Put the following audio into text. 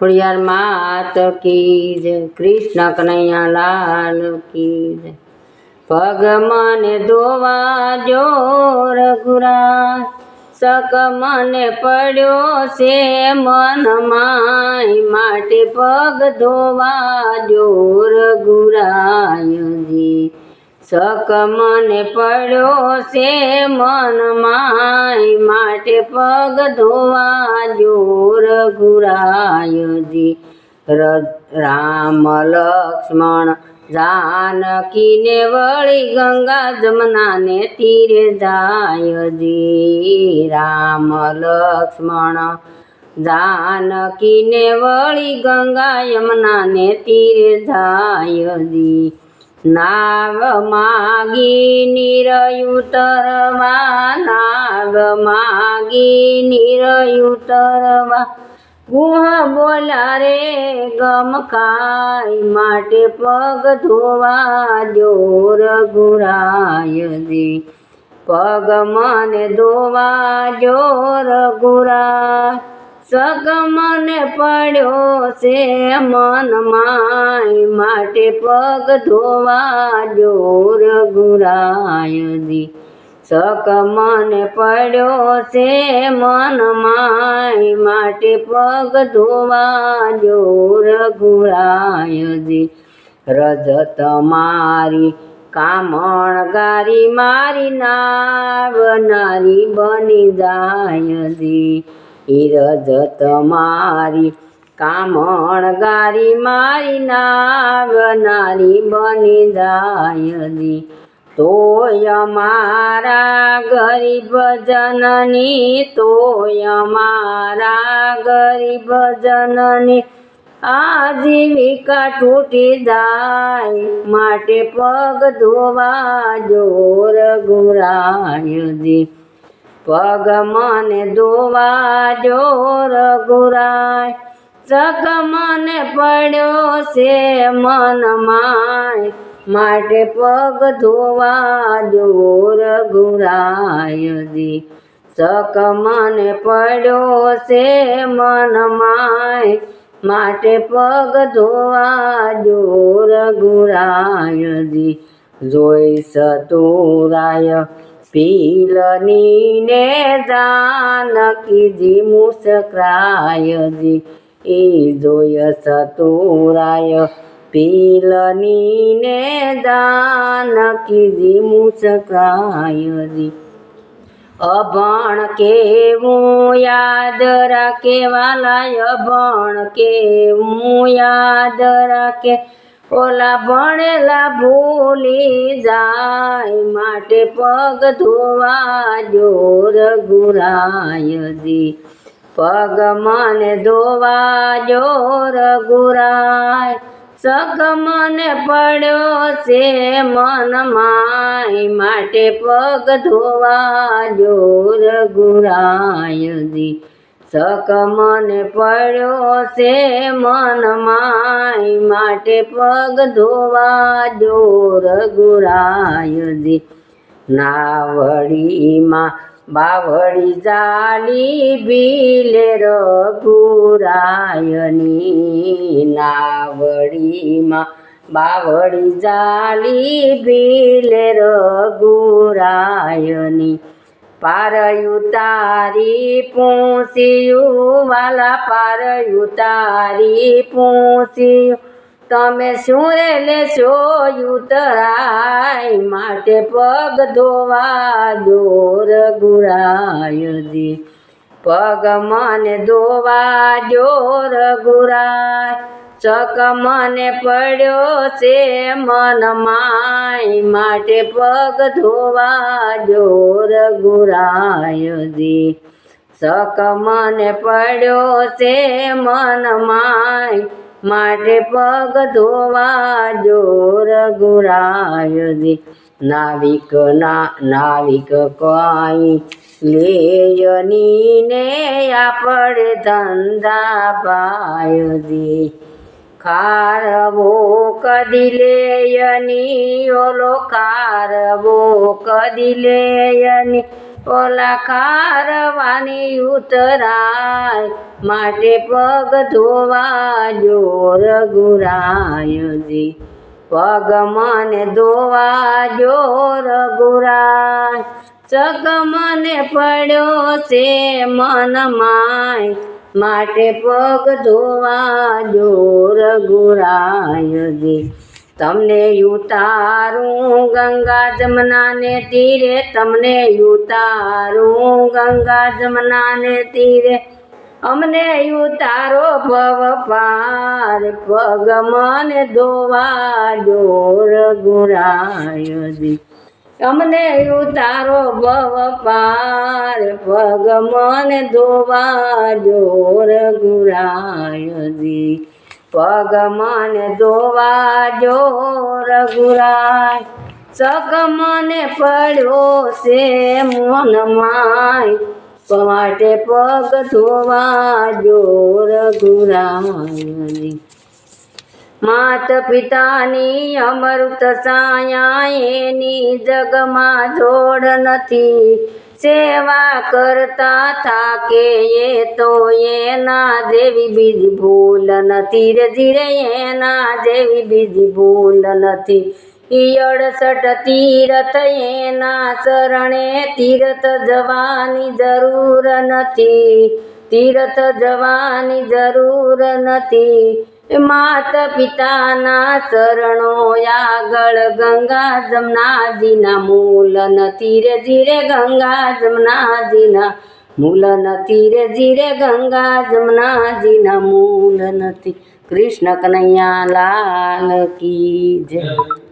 ખોડિયાર માત કી જય કૃષ્ણ કનૈયા લાલ કી જય પગ મને ધોવા જો રઘુરા સક મને પડ્યો છે મન માય. માટે પગ ધોવા જો રઘુરાયજી સક મને પડ્યો છે મન માય માટે પગ ધોવા જો રઘુરાયજી ર- રામ લક્ષ્મણ જાનકીને વળી ગંગા જમનાને તીરે જાયજી. રામ લક્ષ્મણ જાનકીને વળી ગંગા યમનાને તીરે જાયજી. નાગ માગી નિરયુતરવા, નાગ માગી નિરયુતરવા. ગુહ બોલા રે, ગમ ખાય, માટે પગ ધોવા, જોર ગુરાય દે. પગ મને ધોવા, જોર ગુરા સગ મને પડ્યો છે મન માય માટે પગ ધોવા જોર ગુરાયજી. સક મને પડ્યો છે મન માય માટે પગ ધોવા જોર ગુરાયજી. રજત મારી કામણ ગારી મારી નાવનારી બની જાય દી તમારી મારી, કામણ ગારી મારી નાગનારી બની જાય તોય મારા ગરીબ જનની, તોય મારા ગરીબ જનની આજીવિકા તૂટી જાય, માટે પગ ધોવા જોર ગુરાય દી પગ મને ધોવા જોર ગુરાય સગ મને પડ્યો છે મન માય. માટે પગ ધોવા જોર ગુરાય દી સક મને પડ્યો છે મન માય. માટે પગ ધોવા જોર ગુરાય દી જોઈ સતુરાય પીલની ને જાનકીજી મુસ્કરાયજી એ જોય સતુરાય પીલનીને જાનકીજી મુસ્કરાયજી અભણ કેવું યાદ રાખે વાલા અભણ કેવું યાદ રાખે ઓલા ભણેલા ભૂલી જાય માટે પગ ધોવા જો રઘુરાયજી પગ મને ધોવા જો રઘુરાય સગ મને પડ્યો છે મન માય માટે પગ ધોવા જો ગુરાય દી મને પડ્યો છે મન માય માટે પગ ધોવા જોર ગુરાય દી નાવડીમાં બાવળી ચાલી ભીલે રઘુરાયની. નાવડીમાં બાવળી ચાલી ભીલે રઘુરાયની. પારયું તારી પૂંસિયું વાલા પારયું તારી પૂંસિયું તમે શું રે લેશો યુતરાય? માટે પગ ધોવા દોર ગુરાય પગ મને ધોવા જોર ગુરાય. ચક મને પડ્યો છે મન માય માટે પગ ધોવા જોર ગુરાયજી. દી સક મને પડ્યો છે મન માય માટે પગ ધોવા જોર ગુરાયજી. નાવિક ના, નાવિક કોઈ લેયની ને આપણે ધંધા પાય લેયની ઓલો ખારવો કદી લેયની ઓલા ખારવાની ઉતરાય માટે પગ ધોવા જો રઘુરાયજી પગ મને ધોવા જો રઘુરાય જગ મને પડ્યો છે મન માય માટે પગ ધોવા જો રઘુરાયજી તમને ઉતારું ગંગા જમનાને તીરે, તમને ઉતારું ગંગા જમનાને તીરે. અમને ઉતારો ભવ પાર, પગ મને ધોવા જો રઘુરાયજી અમને ઉતારો ભવ પાર પગ મને ધોવા જોર ગુરાયજી પગ મને ધોવા જોર ગુરાય સગ મને પડ્યો છે મોન માય. માટે પગ ધોવા જોર રઘુરાયજી માત પિતાની અમૃત સાયા એની જગમાં જોડ નથી. સેવા કરતા થાકે એ તો એના જેવી બીજી ભૂલ નથી. રે ધીરે એના જેવી બીજી ભૂલ નથી. ઈ અડસઠ તીરથ એના શરણે તીરથ જવાની જરૂર નથી. તીરથ જવાની જરૂર નથી. માત પિતાના શરણો આગળ ગંગા જમનાજીના મૂલન નથી રે ધીરે ગંગા જમનાજીના મૂલન નથી રે ધીરે ગંગા જમનાજીના મૂલન કૃષ્ણ કનૈયા લાલ કી જય.